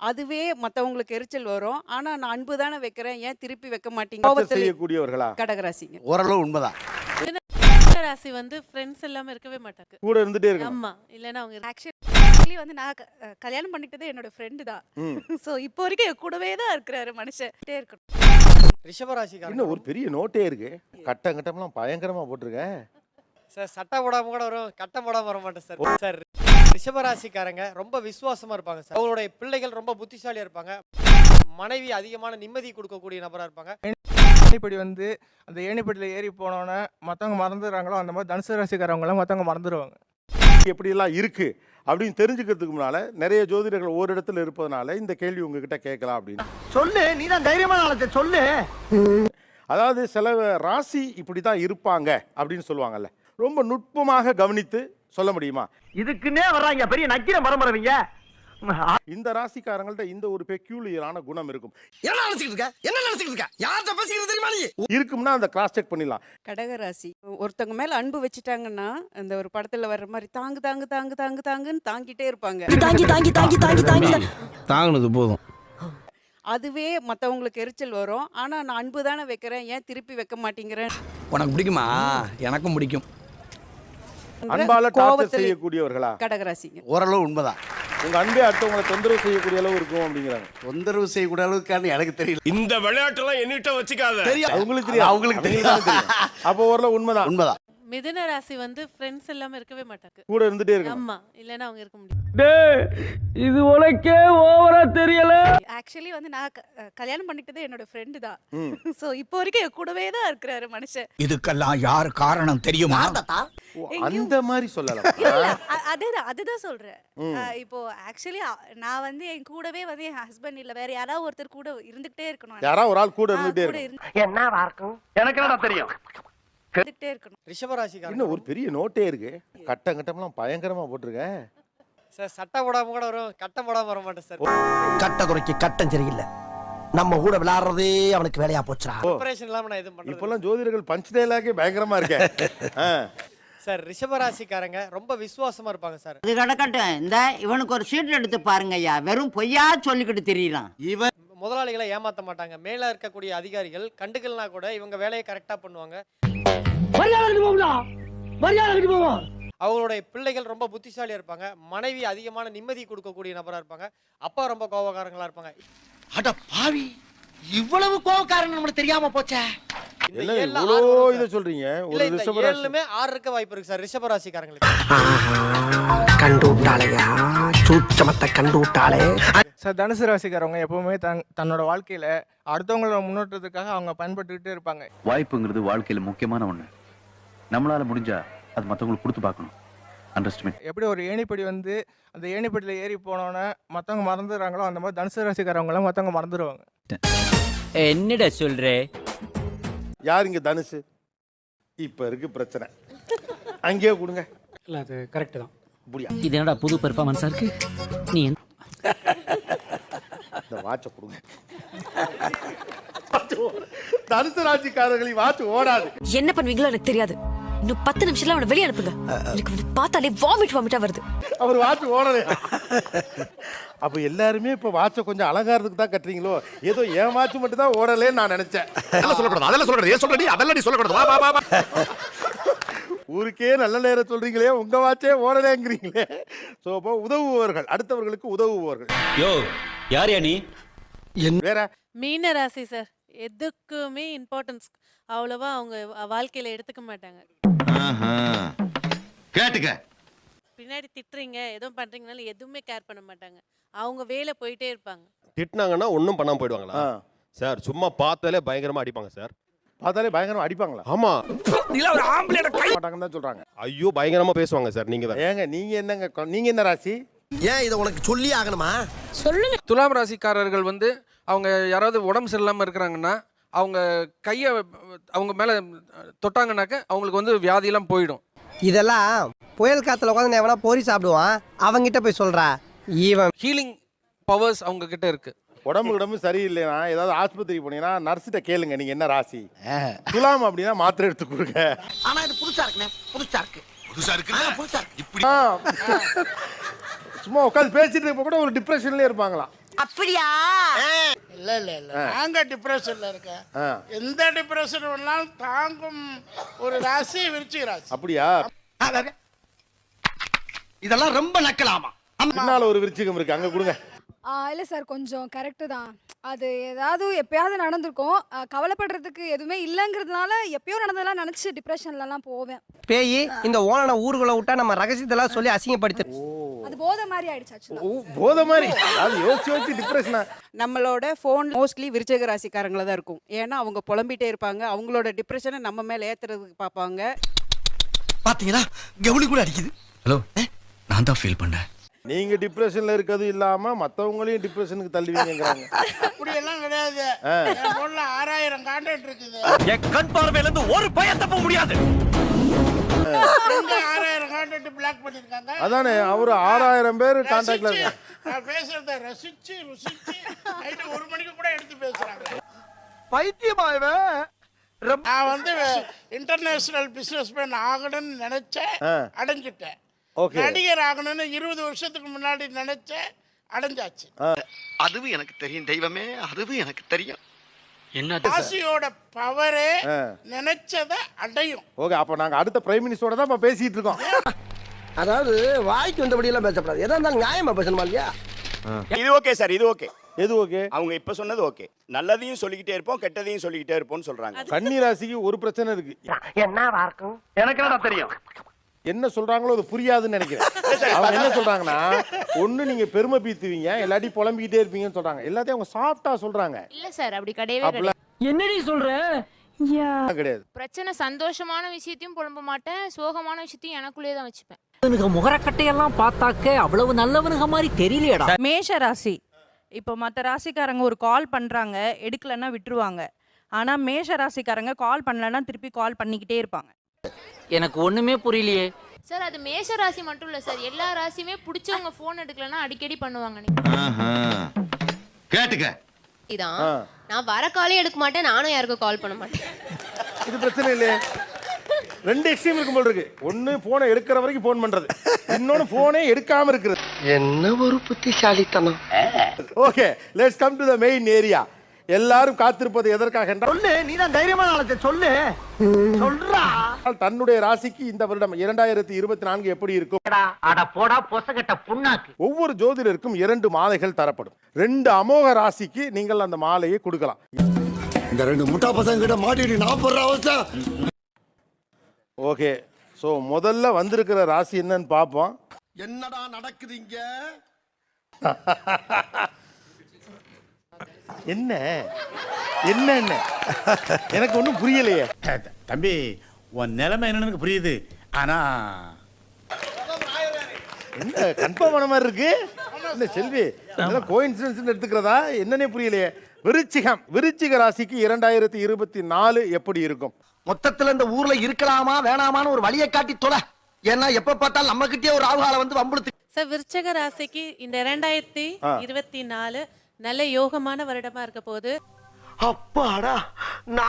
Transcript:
அதுவே மத்தவங்களுக்கு எரிச்சல் வரும். ஆனா நான் அன்பு தானே வைக்கிறேன். ஏன் திருப்பி வைக்க மாட்டீங்க? கோபத்துல செய்யக்கூடியவர்களா? கடகராசிங்க. ஓரளவு உண்மைதான். மிதுன ராசி வந்து ஃப்ரெண்ட்ஸ் இல்லாம இருக்கவே மாட்டாங்க. கூட இருந்துட்டே இருக்கணும். ஆமா இல்லைன்னா அவங்க ஆக்சுவலி வந்து நான் க- அஹ் கல்யாணம் பண்ணிக்கிட்டது என்னோட ஃப்ரெண்டு தான். ஸோ இப்போ வரைக்கும் என் கூடவே தான் இருக்கிறாரு மனுஷன். இருக்கணும். ரிஷபராசிக்காரங்க இன்னும் ஒரு பெரிய நோட்டே இருக்கு. கட்டம் கட்டம்லாம் பயங்கரமா போட்டிருக்கேன். சார் சட்டை போடாம கூட வரும் கட்டம் போடாம வர மாட்டேன் சார். சார் ரிஷபராசிக்காரங்க ரொம்ப விசுவாசமா இருப்பாங்க சார். அவங்களுடைய பிள்ளைகள் ரொம்ப புத்திசாலியா இருப்பாங்க. மனைவி அதிகமான நிம்மதி கொடுக்கக்கூடிய நபரா இருப்பாங்க. ஏணிப்படி வந்து அந்த ஏணிப்படியில் ஏறி போனோன்னே மற்றவங்க மறந்துடுறாங்களோ அந்த மாதிரி தனுசு ராசிக்காரவங்களாம் மற்றவங்க மறந்துடுவாங்க எப்படியெல்லாம் இருக்கு அப்படின்னு தெரிஞ்சுக்கிறதுக்கு முன்னால நிறைய ஜோதிடர்கள் ஒரு இடத்துல இருப்பதனால இந்த கேள்வி உங்ககிட்ட கேட்கலாம் அப்படின்னு. சொல்லு நீ தான் தைரியமான ஆளத்தை சொல்லு. அதாவது சில ராசி இப்படி தான் இருப்பாங்க அப்படின்னு சொல்லுவாங்கல்ல. ரொம்ப நுட்பமாக கவனித்து சொல்ல முடியுமா? இதுக்குன்னே வர்றாங்க. பெரிய நக்கிர மரமரவங்க. இந்த ராசிக்காரங்கள்ட்ட இந்த ஒரு பெக்யூலியரான குணம் இருக்கும். என்ன நினைச்சிட்டு இருக்க? என்ன நினைச்சிட்டு இருக்க? யார்கிட்ட பேசிக்கிறது தெரியுமா நீ? இருக்கும்னா அந்த கிராஸ் செக் பண்ணிடலாம். கடகராசி ஒருத்தவங்க மேல அன்பு வச்சுட்டாங்கன்னா அந்த ஒரு படத்துல வர்ற மாதிரி தாங்கு தாங்கு தாங்கு தாங்கு தாங்குன்னு தாங்கிட்டே இருப்பாங்க. தாங்கி தாங்கி தாங்கி தாங்கி தாங்கி. தாங்கினது போதும். அதுவே மத்தவங்களுக்கு எரிச்சல் வரும். ஆனா நான் அன்பு தானே வைக்கிறேன். ஏன் திருப்பி வைக்க மாட்டேங்கிறேன்? உனக்கு பிடிக்குமா? எனக்கும் பிடிக்கும். அன்பால டார்ச்சர் செய்யக்கூடியவர்களா? கடகராசிங்க. ஓரளவு உண்மைதான். உங்க அன்பே அடுத்தவங்களை தொந்தரவு செய்யக்கூடிய அளவு இருக்கும் அப்படிங்கிறாங்க. தொந்தரவு செய்யக்கூடிய அளவுக்கான எனக்கு தெரியல. இந்த விளையாட்டுலாம் என்னிட்ட வச்சுக்காத. தெரியும் அவங்களுக்கு தெரியும் அவங்களுக்கு தெரியும். அப்போ ஓரளவு உண்மைதான். உண்மைதான். மிதுன ராசி வந்து ஃப்ரெண்ட்ஸ் இல்லாம இருக்கவே மாட்டாங்க. கூட இருந்துட்டே இருக்கணும். ஆமா இல்லைன்னா அவங்க இருக்க முடியும் இது உனக்கே ஓவரா தெரியல. ஆக்சுவலி வந்து நான் கல்யாணம் பண்ணிக்கிட்டது என்னோட ஃப்ரெண்டு தான். ஸோ இப்போ வரைக்கும் என் கூடவே தான் இருக்கிறாரு மனுஷன். இதுக்கெல்லாம் யார் காரணம் தெரியுமா? ஓ, அந்த மாதிரி சொல்லலாம். அதுதான் அதுதான் சொல்றேன். இப்போ ஆக்சுவலி நான் வந்து என் கூடவே வந்து என் ஹஸ்பண்ட் இல்ல வேற யாராவது ஒருத்தர் கூட இருந்துகிட்டே இருக்கணும். யாரா ஒரு ஆள் கூட கூட இருக்கும் என்னவா இருக்கும் எனக்கு என்னடா தெரியும்? இருந்துகிட்டே இருக்கணும். ரிஷபராசிக்காரங்க இன்னும் ஒரு பெரிய நோட்டே இருக்கு. கட்டம் கட்டம்லாம் பயங்கரமா போட்டிருக்கேன். சார் சட்டை போடாம கூட வரும் கட்டம் போடாம வர மாட்டேன் சார். கட்ட குறைக்கு கட்டம் சரியில்லை. நம்ம கூட விளையாடுறதே அவனுக்கு வேலையா போச்சுடா. ப்ரிப்பரேஷன் இல்லாம நான் எதுவும் இல்ல. இப்பெல்லாம் ஜோதிடர்கள் பஞ்ச் டைலாகே பயங்கரமா இருக்கேன். சார் ரிஷபராசிக்காரங்க ரொம்ப விசுவாசமா இருப்பாங்க சார். இது கிடக்கட்டும் இந்த இவனுக்கு ஒரு சீட் எடுத்து பாருங்க ஐயா. வெறும் பொய்யா சொல்லிக்கிட்டு தெரியலாம் இவன் முதலாளிகளை ஏமாத்த மாட்டாங்க. மேல இருக்கக்கூடிய அதிகாரிகள் கண்டுக்கலனா கூட இவங்க வேலையை கரெக்டா பண்ணுவாங்க. அவங்களுடைய பிள்ளைகள் ரொம்ப புத்திசாலியா இருப்பாங்க. மனைவி அதிகமான நிம்மதி கொடுக்கக்கூடிய நபரா இருப்பாங்க. அப்பா ரொம்ப கோபக்காரங்களா இருப்பாங்க. அட பாவி இவ்வளவு கோவக்காரன் நம்மளுக்கு தெரியாம போச்சே. இவ்வளோ இதை. சொல்றீங்க? ஒரு ஆறு இருக்க வாய்ப்பு இருக்கு சார் ரிஷபராசிக்காரங்களுக்கு. கண்டு விட்டாளையா கண்டு விட்டாளே சார் தனுசு ராசிக்காரவங்க எப்பவுமே தன் தன்னோட வாழ்க்கையில அடுத்தவங்களோட முன்னேற்றத்துக்காக அவங்க பயன்பட்டுக்கிட்டே இருப்பாங்க. வாய்ப்புங்கிறது வாழ்க்கையில முக்கியமான ஒண்ணு. நம்மளால முடிஞ்சா அது மத்தவங்களுக்கு கொடுத்து பார்க்கணும். அண்டர்ஸ்டிமேட் எப்படி ஒரு ஏணிப்படி வந்து அந்த ஏணிப்படியில் ஏறி போனோன்னே மற்றவங்க மறந்துடுறாங்களோ அந்த மாதிரி தனுசு ராசிக்காரவங்களாம் மற்றவங்க மறந்துடுவாங்க. என்னடா சொல்றே? யார் இங்க தனுசு? இப்ப இருக்கு பிரச்சனை. அங்கேயே கொடுங்க. இல்லை அது கரெக்டு தான். புரியா? இது என்னடா புது பெர்ஃபார்மன்ஸா இருக்கு? நீ இந்த வாட்சை கொடுங்க. தனுசு ராசிக்காரர்களின் வாட்ச் ஓடாது. என்ன பண்ணுவீங்களோ எனக்கு தெரியாது. இன்னும் பத்து நிமிஷத்துல அவனை வெளியே அனுப்புங்க. எனக்கு வந்து பார்த்தாலே வாமிட் வாமிட்டா வருது. அவர் வாட்ச் ஓடலையா அப்ப எல்லாருமே இப்ப வாட்சை கொஞ்சம் அலங்காரத்துக்கு தான் கட்டுறீங்களோ? ஏதோ என் வாட்ச் மட்டும் தான் ஓடலேன்னு நான் நினைச்சேன். அதெல்லாம் சொல்லக்கூடாது அதெல்லாம் சொல்லக்கூடாது. ஏன் சொல்றடி? அதெல்லாம் நீ சொல்லக்கூடாது. வா வா வா, ஊருக்கே நல்ல நேரம் சொல்றீங்களே உங்க வாட்சே ஓடலேங்கிறீங்களே. ஸோ அப்போ உதவுபவர்கள் அடுத்தவர்களுக்கு உதவுபவர்கள் யோ யார் யா நீ வேற? மீன ராசி சார் எதுக்குமே இம்பார்ட்டன்ஸ் அவ்வளவா அவங்க வாழ்க்கையில எடுத்துக்க மாட்டாங்க. கேட்டுக்க. பின்னாடி திட்டுறீங்க எதுவும் பண்றீங்கனாலும் எதுவுமே கேர் பண்ண மாட்டாங்க. அவங்க வேலை போயிட்டே இருப்பாங்க. திட்டினாங்கன்னா ஒன்றும் பண்ணாம போயிடுவாங்களா? சார் சும்மா பார்த்தாலே பயங்கரமா அடிப்பாங்க சார் பார்த்தாலே பயங்கரமா அடிப்பாங்களா? ஆமா. மாட்டாங்கன்னு தான் சொல்றாங்க. ஐயோ பயங்கரமா பேசுவாங்க சார் நீங்க வேற. ஏங்க நீங்க என்னங்க கொ- நீங்க என்ன ராசி? ஏன் இதை உனக்கு சொல்லி ஆகணுமா? துலாம் ராசிக்காரர்கள் வந்து அவங்க யாராவது உடம்பு சரியில்லாமல் இருக்கிறாங்கன்னா அவங்க கையை அவங்க மேலே தொட்டாங்கனாக்க அவங்களுக்கு வந்து வியாதியெல்லாம் போயிடும். இதெல்லாம் புயல் காத்துல உட்காந்து எவனா போரி சாப்பிடுவான்? அவங்கிட்ட போய் சொல்றா. ஈவன் ஹீலிங் பவர்ஸ் அவங்க கிட்ட இருக்கு. உடம்பு உடம்பு சரியில்லைனா ஏதாவது ஆஸ்பத்திரி போனீங்கன்னா நர்ஸ்கிட்ட கேளுங்க நீங்க என்ன ராசி? துலாம் அப்படின்னா மாத்திரை எடுத்து கொடுங்க. ஆனா இது புதுசா இருக்குண்ணே புதுசா இருக்கு. புதுசா இருக்கு புதுசா இருக்கு. சும்மா உட்காந்து பேசிட்டு இருப்ப கூட ஒரு டிப்ரெஷன்லயே இருப்பாங்களாம். அப்படியா? இல்ல இல்ல இல்ல. நாங்க டிப்ரெஷன்ல இருக்கேன். எந்த டிப்ரெஷன் வேணாலும் தாங்கும் ஒரு ராசி விருச்சிக ராசி. அப்படியா? இதெல்லாம் ரொம்ப நக்கலாமா? பின்னால ஒரு விருச்சிகம் இருக்கு. அங்க கொடுங்க. இல்ல சார் கொஞ்சம் கரெக்டு தான். அது ஏதாவது எப்பயாவது நடந்திருக்கும். ஆ, கவலைப்படுறதுக்கு எதுவுமே இல்லைங்கிறதுனால எப்பயோ நடந்ததெல்லாம் நினைச்சு டிப்ரெஷன்லலாம் போவேன். பேய் இந்த ஓனனை ஊருக்குள்ள விட்டா நம்ம ரகசியத்தெல்லாம் சொல்லி அசிங்கப்படுத்து அது போதை மாதிரி ஆயிடுச்சு ஆக்சுவலா ஓ, போத மாதிரி. அதாவது யோசிச்சு யோசிச்சு டிப்ரெஷனா நம்மளோட ஃபோன் மோஸ்ட்லி விருச்சக ராசிக்காரங்கள தான் இருக்கும். ஏன்னா அவங்க புலம்பிட்டே இருப்பாங்க. அவங்களோட டிப்ரெஷனை நம்ம மேல ஏத்துறதுக்கு பார்ப்பாங்க பாத்தீங்களா? கவுளி கூட அடிக்குது. ஹலோ நான் தான் ஃபீல் பண்ணேன். நீங்க டிப்ரெஷன்ல இருக்கிறது இல்லாம மத்தவங்களையும் டிப்ரெஷனுக்கு தள்ளுவீங்கங்கறாங்க அப்படி எல்லாம் கிடையாது. போன்ல ஆறாயிரம் கான்டாக்ட் இருக்குது. என் கண் பார்வையில இருந்து ஒரு பையன் தப்ப முடியாது. ஆறாயிரம் கான்டாக்ட் பிளாக் பண்ணிருக்காங்க அதானே அவரு ஆறாயிரம் பேர் கான்டாக்ட்ல ரசிச்சு, இருக்காங்க. நான் பேசுறத ரசிச்சு ருசிச்சு நைட்டு ஒரு மணிக்கு கூட எடுத்து பேசுறாங்க. பைத்தியமா இவன் நான் வந்து இன்டர்நேஷனல் பிசினஸ் மேன் ஆகணும்னு நினைச்சேன். அடைஞ்சிட்டேன். நடிகர் ஆகணும்னு இருபது வருஷத்துக்கு முன்னாடி நினைச்சேன் அடைஞ்சாச்சு. அதுவும் எனக்கு தெரியும் தெய்வமே அதுவும் எனக்கு தெரியும். என்ன ராசியோட பவரே. நினைச்சத அடையும். ஓகே அப்ப நாங்க அடுத்த பிரைம் மினிஸ்டரோட தான் இப்ப பேசிட்டு இருக்கோம். அதாவது வாய்க்கு வந்தபடி எல்லாம் பேசப்படாது. எதா இருந்தாலும் நியாயமா பேசணுமா இல்லையா? இது ஓகே சார் இது ஓகே. எது ஓகே? அவங்க இப்ப சொன்னது ஓகே. நல்லதையும் சொல்லிக்கிட்டே இருப்போம் கெட்டதையும் சொல்லிக்கிட்டே இருப்போம்னு சொல்றாங்க. கன்னி ராசிக்கு ஒரு பிரச்சனை இருக்கு. என்ன இருக்கும்? எனக்கு என்னடா தெரியும்? என்ன சொல்றாங்களோ அது புரியாதுன்னு நினைக்கிறேன். அவங்க என்ன சொல்றாங்கன்னா ஒண்ணு நீங்க பெருமை பீத்துவீங்க எல்லாத்தையும் புலம்பிக்கிட்டே இருப்பீங்கன்னு சொல்றாங்க. எல்லாத்தையும் அவங்க சாஃப்டா சொல்றாங்க. இல்ல சார் அப்படி கிடையவே அப்படிலாம் என்னடி சொல்ற? கிடையாது. பிரச்சனை சந்தோஷமான விஷயத்தையும் புலம்ப மாட்டேன் சோகமான விஷயத்தையும் எனக்குள்ளேயே தான் வச்சுப்பேன். முகரக்கட்டையெல்லாம் பார்த்தாக்க அவ்வளவு நல்லவனுங்க மாதிரி தெரியலையடா. மேஷ ராசி. இப்போ மற்ற ராசிக்காரங்க ஒரு கால் பண்றாங்க எடுக்கலன்னா விட்டுருவாங்க. ஆனா மேஷ ராசிக்காரங்க கால் பண்ணலன்னா திருப்பி கால் பண்ணிக்கிட்டே இருப்பாங்க. எனக்கு ஒண்ணுமே புரியலையே. சார் அது மேஷ ராசி மட்டும் இல்ல சார். எல்லா ராசியுமே பிடிச்சவங்க ஃபோன் எடுக்கலன்னா அடிக்கடி பண்ணுவாங்க கேட்டுக்க. இதான். நான் வர காலே எடுக்க மாட்டேன் நானும் யாருக்கும் கால் பண்ண மாட்டேன். இது பிரச்சனை இல்லையே. ரெண்டு எக்ஸ்ட்ரீம் இருக்கும் போல இருக்கு. ஒண்ணு போனை எடுக்கிற வரைக்கும் போன் பண்றது. இன்னொன்னு போனே எடுக்காம இருக்கிறது. என்ன ஒரு புத்திசாலித்தனம். Okay let's come to the main area எல்லாரும் காத்திருப்பது எதற்காக என்றால் சொல்லு நீ தான் தைரியமான சொல்லு. சொல்றா. தன்னுடைய ராசிக்கு இந்த வருடம் இரண்டாயிரத்தி இருபத்தி நான்கு எப்படி இருக்கும்? ஒவ்வொரு ஜோதிடருக்கும் இரண்டு மாலைகள் தரப்படும். ரெண்டு அமோக ராசிக்கு நீங்கள் அந்த மாலையை கொடுக்கலாம். இந்த ரெண்டு முட்டா பசங்க கிட்ட மாட்டிட்டு நான் அவஸ்தை ஓகே. ஸோ முதல்ல வந்திருக்கிற ராசி என்னன்னு பார்ப்போம். என்னடா நடக்குது இங்க? என்ன? என்ன என்ன எனக்கு ஒன்றும் புரியலையே. தம்பி உன் நிலைமை என்னன்னு எனக்கு புரியுது. ஆனா என்ன கன்ஃபார்ம் ஆன மாதிரி இருக்கு? இல்ல செல்வி இதெல்லாம் கோயின்சிடன்ஸ் எடுத்துக்கிறதா? என்னன்னே புரியலையே. விருச்சிகம் விருச்சிக ராசிக்கு இரண்டாயிரத்தி இருபத்தி நாலு எப்படி இருக்கும்? மொத்தத்துல இந்த ஊர்ல இருக்கலாமா வேணாமான்னு ஒரு வழியை காட்டி தொலை. ஏன்னா எப்ப பார்த்தாலும் நம்ம கிட்டே ஒரு ராகுகால வந்து வம்புழுத்து சார் விருச்சக ராசிக்கு இந்த இரண்டாயிரத்தி. இருபத்தி நாலு நல்ல யோகமான வருடமா இருக்க போகுது. அப்பாடா நான்